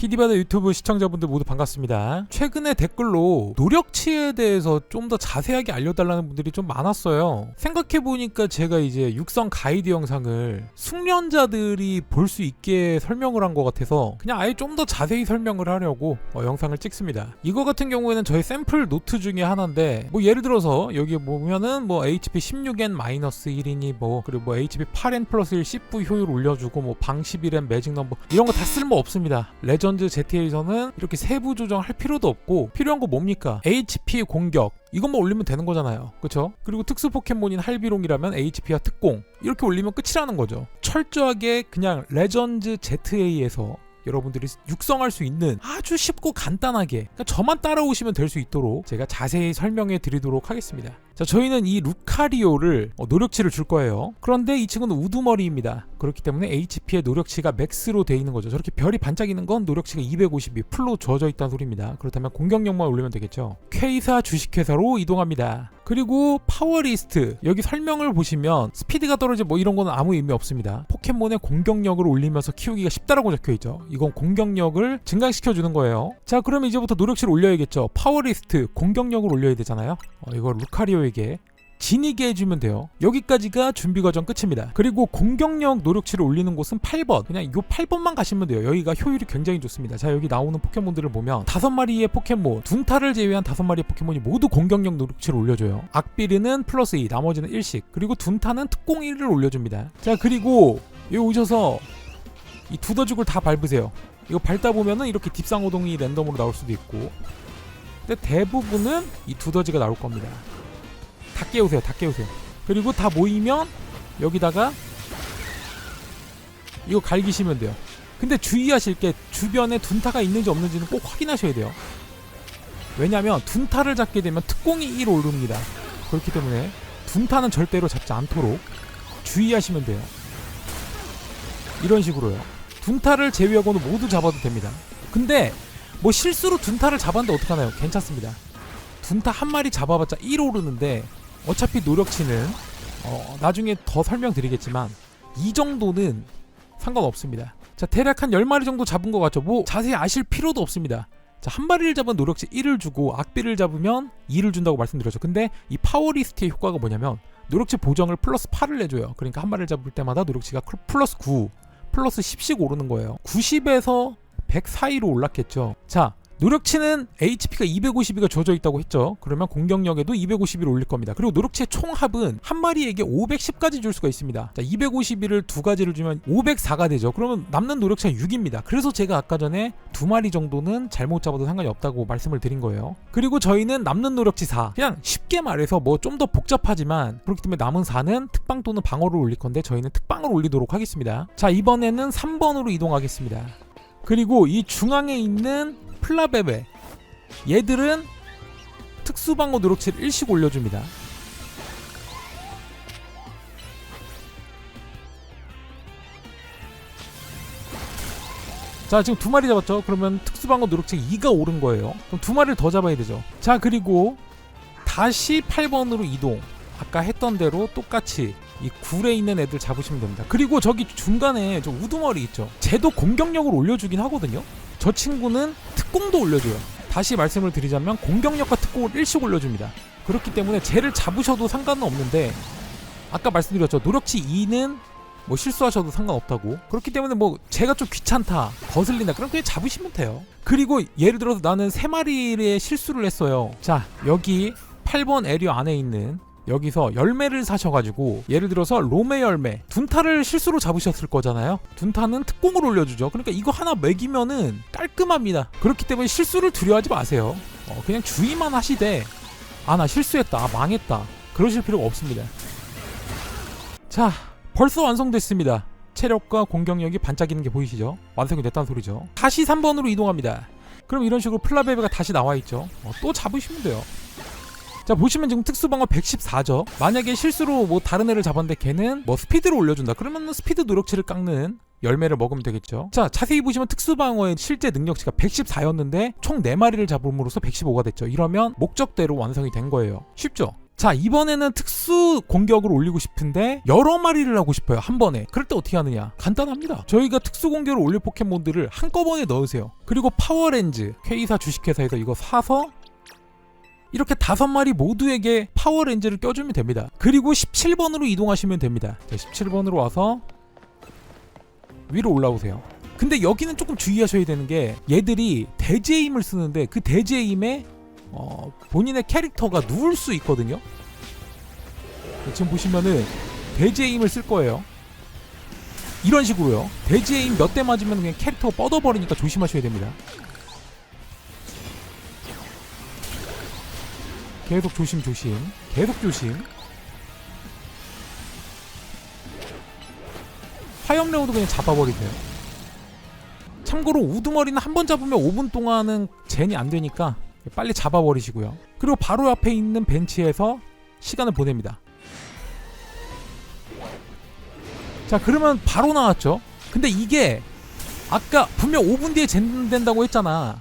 피디바다 유튜브 시청자분들 모두 반갑습니다. 최근에 댓글로 노력치에 대해서 좀 더 자세하게 알려달라는 분들이 좀 많았어요. 생각해보니까 제가 이제 육성 가이드 영상을 숙련자들이 볼 수 있게 설명을 한 것 같아서 그냥 아예 좀 더 자세히 설명을 하려고 어, 영상을 찍습니다. 이거 같은 경우에는 저희 샘플 노트 중에 하나인데 뭐 예를 들어서 여기 보면은 뭐 HP 16N-1이니 뭐 그리고 뭐 HP 8N 플러스 1 10부 효율 올려주고 뭐 방 11N 매직 넘버 이런 거 다 쓸모 없습니다. 레전 드 ZA에서는 이렇게 세부 조정할 필요도 없고 필요한 거 뭡니까? HP 공격 이것만 올리면 되는 거잖아요. 그쵸? 그리고 특수 포켓몬인 할비롱이라면 HP와 특공 이렇게 올리면 끝이라는 거죠. 철저하게 그냥 레전드 ZA에서 여러분들이 육성할 수 있는 아주 쉽고 간단하게 그러니까 저만 따라오시면 될 수 있도록 제가 자세히 설명해 드리도록 하겠습니다. 자, 저희는 이 루카리오를 어, 노력치를 줄 거예요. 그런데 이 친구는 우두머리입니다. 그렇기 때문에 HP의 노력치가 맥스로 돼 있는 거죠. 저렇게 별이 반짝이는 건 노력치가 252 풀로 주어져 있다는 소리입니다. 그렇다면 공격력만 올리면 되겠죠. K사 주식회사로 이동합니다. 그리고 파워리스트 여기 설명을 보시면 스피드가 떨어지 뭐 이런 거는 아무 의미 없습니다. 포켓몬의 공격력을 올리면서 키우기가 쉽다라고 적혀 있죠. 이건 공격력을 증강시켜 주는 거예요. 자, 그럼 이제부터 노력치를 올려야겠죠. 파워리스트 공격력을 올려야 되잖아요. 어, 이거 루카리오에게 지니게 해주면 돼요. 여기까지가 준비 과정 끝입니다. 그리고 공격력 노력치를 올리는 곳은 8번. 그냥 이 8번만 가시면 돼요. 여기가 효율이 굉장히 좋습니다. 자, 여기 나오는 포켓몬들을 보면 다섯 마리의 포켓몬, 둔타를 제외한 다섯 마리의 포켓몬이 모두 공격력 노력치를 올려줘요. 악비르는 플러스 2, 나머지는 1씩. 그리고 둔타는 특공 1을 올려줍니다. 자, 그리고 여기 오셔서 이 두더죽을 다 밟으세요. 이거 밟다 보면은 이렇게 딥상호동이 랜덤으로 나올 수도 있고. 근데 대부분은 이 두더지가 나올 겁니다. 다 깨우세요. 다 깨우세요. 그리고 다 모이면 여기다가 이거 갈기시면 돼요. 근데 주의하실 게 주변에 둔타가 있는지 없는지는 꼭 확인하셔야 돼요. 왜냐면 둔타를 잡게 되면 특공이 1 오릅니다. 그렇기 때문에 둔타는 절대로 잡지 않도록 주의하시면 돼요. 이런 식으로요. 둔타를 제외하고는 모두 잡아도 됩니다. 근데 뭐 실수로 둔타를 잡았는데 어떡하나요? 괜찮습니다. 둔타 한 마리 잡아봤자 1 오르는데 어차피 노력치는 어, 나중에 더 설명드리겠지만 이 정도는 상관없습니다. 자 대략 한 10마리 정도 잡은 것 같죠? 뭐 자세히 아실 필요도 없습니다. 자, 한 마리를 잡은 노력치 1을 주고 악비를 잡으면 2를 준다고 말씀드렸죠. 근데 이 파워리스트의 효과가 뭐냐면 노력치 보정을 플러스 8을 내줘요. 그러니까 한 마리를 잡을 때마다 노력치가 클- 플러스 9, 플러스 10씩 오르는 거예요. 90에서 100 사이로 올랐겠죠. 자, 노력치는 HP가 252가 주어져 있다고 했죠. 그러면 공격력에도 251을 올릴 겁니다. 그리고 노력치의 총합은 한 마리에게 510까지 줄 수가 있습니다. 자, 251을 두 가지를 주면 504가 되죠. 그러면 남는 노력치가 6입니다. 그래서 제가 아까 전에 두 마리 정도는 잘못 잡아도 상관이 없다고 말씀을 드린 거예요. 그리고 저희는 남는 노력치 4. 그냥 쉽게 말해서 뭐 좀 더 복잡하지만 그렇기 때문에 남은 4는 특방 또는 방어를 올릴 건데 저희는 특방을 올리도록 하겠습니다. 자, 이번에는 3번으로 이동하겠습니다. 그리고 이 중앙에 있는 플라베베 얘들은 특수방어 노력치를 1씩 올려줍니다. 자 지금 두 마리 잡았죠? 그러면 특수방어 노력치 2가 오른 거예요. 그럼 두 마리를 더 잡아야 되죠. 자 그리고 다시 8번으로 이동. 아까 했던 대로 똑같이 이 굴에 있는 애들 잡으시면 됩니다. 그리고 저기 중간에 저 우두머리 있죠. 쟤도 공격력을 올려주긴 하거든요. 저 친구는 특공도 올려줘요. 다시 말씀을 드리자면 공격력과 특공을 일씩 올려줍니다. 그렇기 때문에 쟤를 잡으셔도 상관은 없는데 아까 말씀드렸죠. 노력치 2는 뭐 실수하셔도 상관없다고. 그렇기 때문에 뭐 제가 좀 귀찮다, 거슬린다. 그럼 그냥 잡으시면 돼요. 그리고 예를 들어서 나는 세 마리의 실수를 했어요. 자, 여기 8번 에리어 안에 있는 여기서 열매를 사셔가지고 예를 들어서 로메 열매 둔타를 실수로 잡으셨을 거잖아요. 둔타는 특공을 올려주죠. 그러니까 이거 하나 먹이면은 깔끔합니다. 그렇기 때문에 실수를 두려워하지 마세요. 어, 그냥 주의만 하시되 아 나 실수했다 아 망했다 그러실 필요가 없습니다. 자 벌써 완성됐습니다. 체력과 공격력이 반짝이는 게 보이시죠? 완성이 됐다는 소리죠. 다시 3번으로 이동합니다. 그럼 이런 식으로 플라베베가 다시 나와 있죠. 어, 또 잡으시면 돼요 자 보시면 지금 특수방어 114죠. 만약에 실수로 뭐 다른 애를 잡았는데 걔는 뭐 스피드를 올려준다. 그러면 스피드 노력치를 깎는 열매를 먹으면 되겠죠. 자 자세히 보시면 특수방어의 실제 능력치가 114였는데 총 4마리를 잡음으로써 115가 됐죠. 이러면 목적대로 완성이 된 거예요. 쉽죠? 자 이번에는 특수 공격을 올리고 싶은데 여러 마리를 하고 싶어요. 한 번에. 그럴 때 어떻게 하느냐? 간단합니다. 저희가 특수 공격을 올릴 포켓몬들을 한꺼번에 넣으세요. 그리고 파워렌즈 K사 주식회사에서 이거 사서 이렇게 다섯 마리 모두에게 파워렌즈를 껴주면 됩니다 그리고 17번으로 이동하시면 됩니다 자 17번으로 와서 위로 올라오세요 근데 여기는 조금 주의하셔야 되는 게 얘들이 대제임을 쓰는데 그 대제임에 어, 본인의 캐릭터가 누울 수 있거든요. 지금 보시면은 힘을 쓸 거예요. 이런 식으로요. 대지의 힘 몇 대 맞으면 그냥 캐릭터가 뻗어버리니까 조심하셔야 됩니다. 계속 조심 조심. 계속 조심. 화염레오도 그냥 잡아버리세요. 참고로 우두머리는 한 번 잡으면 5분 동안은 젠이 안 되니까 빨리 잡아버리시고요. 그리고 바로 앞에 있는 벤치에서 시간을 보냅니다. 자, 그러면 바로 나왔죠. 근데 이게 아까 분명 5분 뒤에 젠 된다고 했잖아.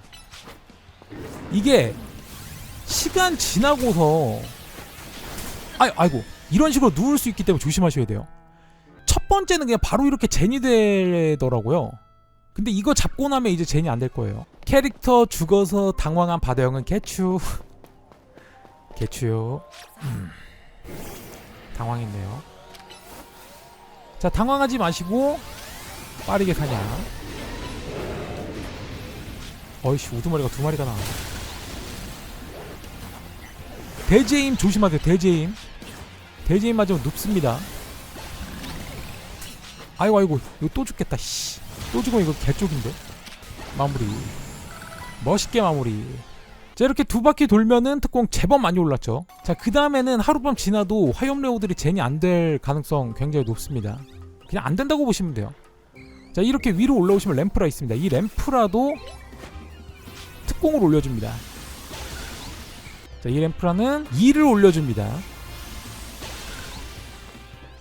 이게 시간 지나고서 아이, 아이고 이런 식으로 누울 수 있기 때문에 조심하셔야 돼요. 첫 번째는 그냥 바로 이렇게 젠이 되더라고요. 근데 이거 잡고 나면 이제 젠이 안 될 거예요. 캐릭터 죽어서 당황한 바다형은 개추. 개추요. 음. 당황했네요. 자, 당황하지 마시고 빠르게 사냥. 어이씨, 우두머리가 두 마리가 나와. 대제임 조심하세요. 대제임. 대제임 맞으면 눕습니다. 아이고 아이고 이거 또 죽겠다. 씨. 또 죽으면 이거 개쪽인데. 마무리. 멋있게 마무리. 자 이렇게 두 바퀴 돌면은 특공 제법 많이 올랐죠. 자 그 다음에는 하룻밤 지나도 화염레오들이 젠이 안 될 가능성 굉장히 높습니다. 그냥 안 된다고 보시면 돼요. 자 이렇게 위로 올라오시면 램프라 있습니다. 이 램프라도 특공을 올려줍니다. 자 이 램프라는 2를 올려줍니다.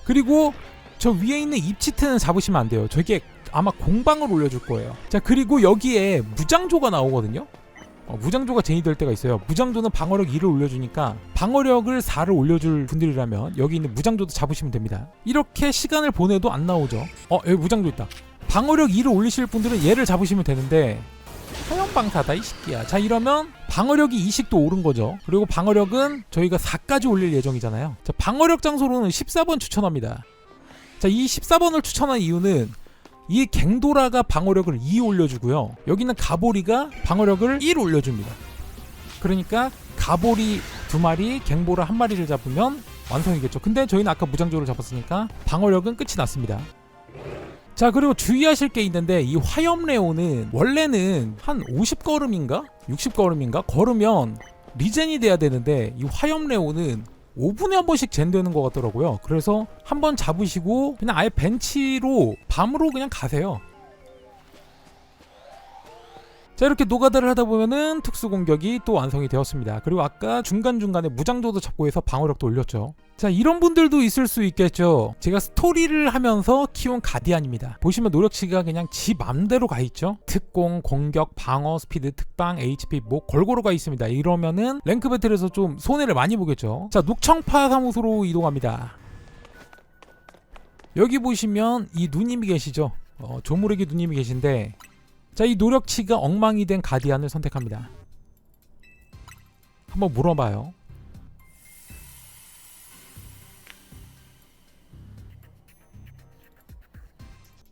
그리고 저 위에 있는 입치트는 잡으시면 안 돼요. 저게 아마 공방을 올려줄 거예요. 자 그리고 여기에 무장조가 나오거든요. 어, 무장조가 제니 될 때가 있어요. 무장조는 방어력 2를 올려주니까 방어력을 4를 올려줄 분들이라면 여기 있는 무장조도 잡으시면 됩니다. 이렇게 시간을 보내도 안 나오죠. 어 여기 무장조 있다. 방어력 2를 올리실 분들은 얘를 잡으시면 되는데 화염방사다 이 새끼야. 자 이러면 방어력이 2씩도 오른 거죠. 그리고 방어력은 저희가 4까지 올릴 예정이잖아요. 자 방어력 장소로는 14번 추천합니다. 자 이 14번을 추천한 이유는 이 갱도라가 방어력을 2 올려주고요. 여기는 가보리가 방어력을 1 올려줍니다. 그러니까 가보리 두 마리, 갱보라 한 마리를 잡으면 완성이겠죠. 근데 저희는 아까 무장조를 잡았으니까 방어력은 끝이 났습니다. 자 그리고 주의하실 게 있는데 이 화염레오는 원래는 한 50걸음인가? 60걸음인가? 걸으면 리젠이 돼야 되는데 이 화염레오는 5분에 한 번씩 젠되는 것 같더라고요. 그래서 한 번 잡으시고 그냥 아예 벤치로 밤으로 그냥 가세요. 자 이렇게 노가다를 하다 보면은 특수 공격이 또 완성이 되었습니다. 그리고 아까 중간중간에 무장조도 잡고 해서 방어력도 올렸죠. 자 이런 분들도 있을 수 있겠죠. 제가 스토리를 하면서 키운 가디안입니다. 보시면 노력치가 그냥 지 맘대로 가 있죠. 특공, 공격, 방어, 스피드, 특방, HP 뭐 골고루 가 있습니다. 이러면은 랭크 배틀에서 좀 손해를 많이 보겠죠. 자 녹청파 사무소로 이동합니다. 여기 보시면 이 누님이 계시죠. 어, 조무래기 누님이 계신데 자, 이 노력치가 엉망이 된 가디안을 선택합니다. 한번 물어봐요.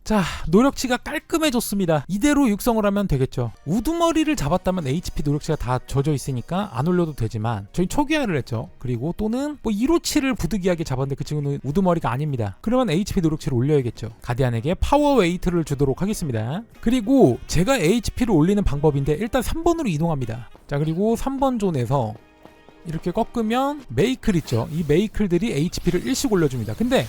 자, 노력치가 깔끔해졌습니다. 이대로 육성을 하면 되겠죠. 우두머리를 잡았다면 HP 노력치가 다 젖어 있으니까 안 올려도 되지만 저희 초기화를 했죠. 그리고 또는 뭐 157을 부득이하게 잡았는데 그 친구는 우두머리가 아닙니다. 그러면 HP 노력치를 올려야겠죠. 가디안에게 파워 웨이트를 주도록 하겠습니다. 그리고 제가 HP를 올리는 방법인데 일단 3번으로 이동합니다. 자, 그리고 3번 존에서 이렇게 꺾으면 메이클 있죠. 이 메이클들이 HP를 1씩 올려줍니다. 근데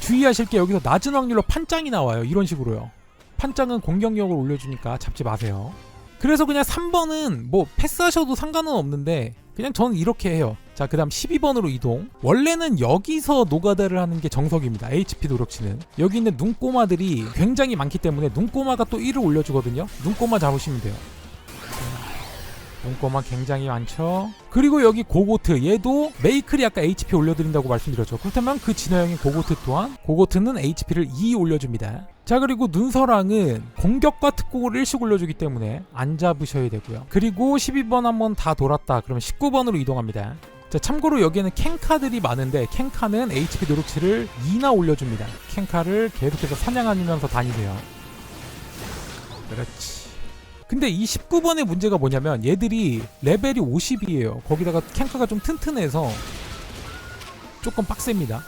주의하실 게 여기서 낮은 확률로 판짱이 나와요. 이런 식으로요. 판짱은 공격력을 올려주니까 잡지 마세요. 그래서 그냥 3번은 뭐 패스하셔도 상관은 없는데 그냥 저는 이렇게 해요. 자, 그 다음 12번으로 이동. 원래는 여기서 노가다를 하는 게 정석입니다. HP 노력치는. 여기 있는 눈꼬마들이 굉장히 많기 때문에 눈꼬마가 또 1을 올려주거든요. 눈꼬마 잡으시면 돼요. 문구만 굉장히 많죠. 그리고 여기 고고트 얘도 메이클이 아까 HP 올려드린다고 말씀드렸죠. 그렇다면 그 진화형인 고고트 또한 고고트는 HP를 2 올려줍니다. 자 그리고 눈서랑은 공격과 특공을 일씩 올려주기 때문에 안 잡으셔야 되고요. 그리고 12번 한번 다 돌았다. 그러면 19번으로 이동합니다. 자 참고로 여기에는 캔카들이 많은데 캔카는 HP 노력치를 2나 올려줍니다. 캔카를 계속해서 사냥하면서 다니세요. 그렇지. 근데 이 19번의 문제가 뭐냐면 얘들이 레벨이 50이에요. 거기다가 캔카가 좀 튼튼해서 조금 빡셉니다.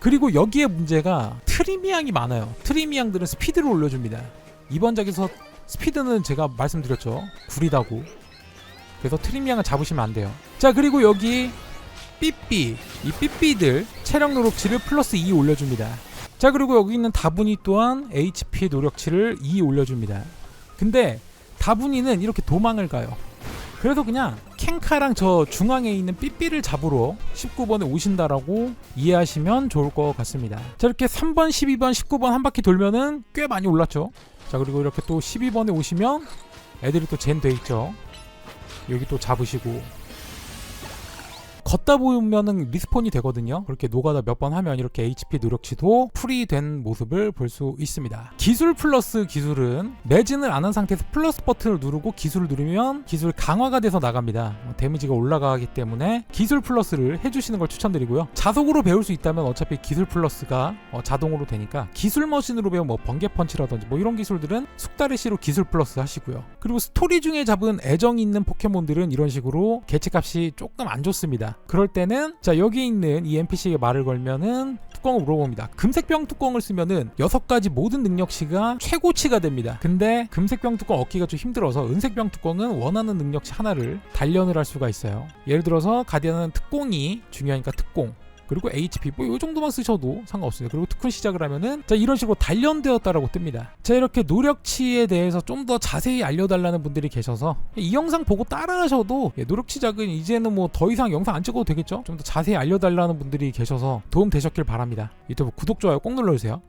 그리고 여기에 문제가 트리미양이 많아요. 트리미양들은 스피드를 올려줍니다. 이번 작에서 스피드는 제가 말씀드렸죠. 구리다고. 그래서 트리미양을 잡으시면 안 돼요. 자 그리고 여기 삐삐 이 삐삐들 체력 노력치를 플러스 2 올려줍니다. 자 그리고 여기 있는 다분이 또한 HP 노력치를 2 올려줍니다. 근데 다분이는 이렇게 도망을 가요. 그래서 그냥 캔카랑 저 중앙에 있는 삐삐를 잡으러 19번에 오신다라고 이해하시면 좋을 것 같습니다. 자 이렇게 3번, 12번, 19번 한 바퀴 돌면은 꽤 많이 올랐죠. 자 그리고 이렇게 또 12번에 오시면 애들이 또 젠 돼 있죠. 여기 또 잡으시고 걷다 보면은 리스폰이 되거든요. 그렇게 노가다 몇 번 하면 이렇게 HP 노력치도 풀이 된 모습을 볼 수 있습니다. 기술 플러스 기술은 매진을 안 한 상태에서 플러스 버튼을 누르고 기술을 누르면 기술 강화가 돼서 나갑니다. 어, 데미지가 올라가기 때문에 기술 플러스를 해주시는 걸 추천드리고요. 자석으로 배울 수 있다면 어차피 기술 플러스가 어, 자동으로 되니까 기술 머신으로 배운 뭐 번개 펀치라든지 뭐 이런 기술들은 숙다르시로 기술 플러스 하시고요. 그리고 스토리 중에 잡은 애정 있는 포켓몬들은 이런 식으로 개체값이 조금 안 좋습니다. 그럴 때는 자 여기 있는 이 NPC에게 말을 걸면은 뚜껑을 물어봅니다. 금색병 뚜껑을 쓰면은 여섯 가지 모든 능력치가 최고치가 됩니다. 근데 금색병 뚜껑 얻기가 좀 힘들어서 은색병 뚜껑은 원하는 능력치 하나를 단련을 할 수가 있어요. 예를 들어서 가디언은 특공이 중요하니까 특공. 그리고 HP 뭐 이 정도만 쓰셔도 상관없습니다. 그리고 특훈 시작을 하면은 자 이런 식으로 단련되었다라고 뜹니다. 자 이렇게 노력치에 대해서 좀 더 자세히 알려달라는 분들이 계셔서 이 영상 보고 따라하셔도 예, 노력치 작은 이제는 뭐 더 이상 영상 안 찍어도 되겠죠? 좀 더 자세히 알려달라는 분들이 계셔서 도움 되셨길 바랍니다. 유튜브 구독 좋아요 꼭 눌러주세요.